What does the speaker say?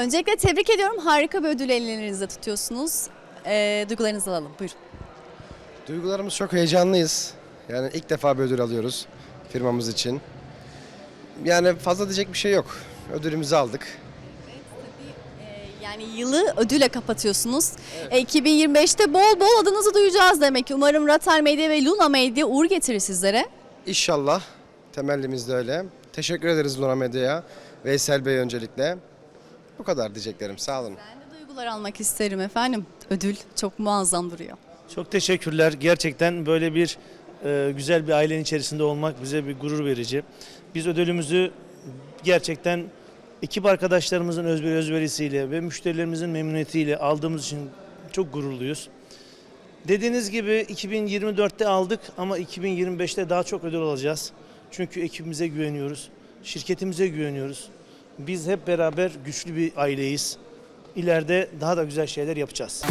Öncelikle tebrik ediyorum. Harika bir ödül ellerinizde tutuyorsunuz. Ee, duygularınızı alalım. Buyurun. Duygularımız çok heyecanlıyız. Yani ilk defa bir ödül alıyoruz firmamız için. Yani fazla diyecek bir şey yok. Ödülümüzü aldık. Ee, Yani yılı ödüle kapatıyorsunuz. Ee, 2025'te bol bol adınızı duyacağız demek ki. Umarım Ratel Medya ve Luna Medya uğur getirir sizlere. İnşallah temellimiz de öyle. Teşekkür ederiz Luna Medya'ya. Veysel Bey öncelikle. Bu kadar diyeceklerim. Sağ olun. Ben de duygular almak isterim efendim. Ödül çok muazzam duruyor. Çok teşekkürler. Gerçekten böyle bir e, güzel bir ailenin içerisinde olmak bize bir gurur verici. Biz ödülümüzü gerçekten ekip arkadaşlarımızın özveri özverisiyle ve müşterilerimizin memnuniyetiyle aldığımız için çok gururluyuz. Dediğiniz gibi 2024'te aldık ama 2025'te daha çok ödül alacağız. Çünkü ekibimize güveniyoruz, şirketimize güveniyoruz. Biz hep beraber güçlü bir aileyiz. İleride daha da güzel şeyler yapacağız.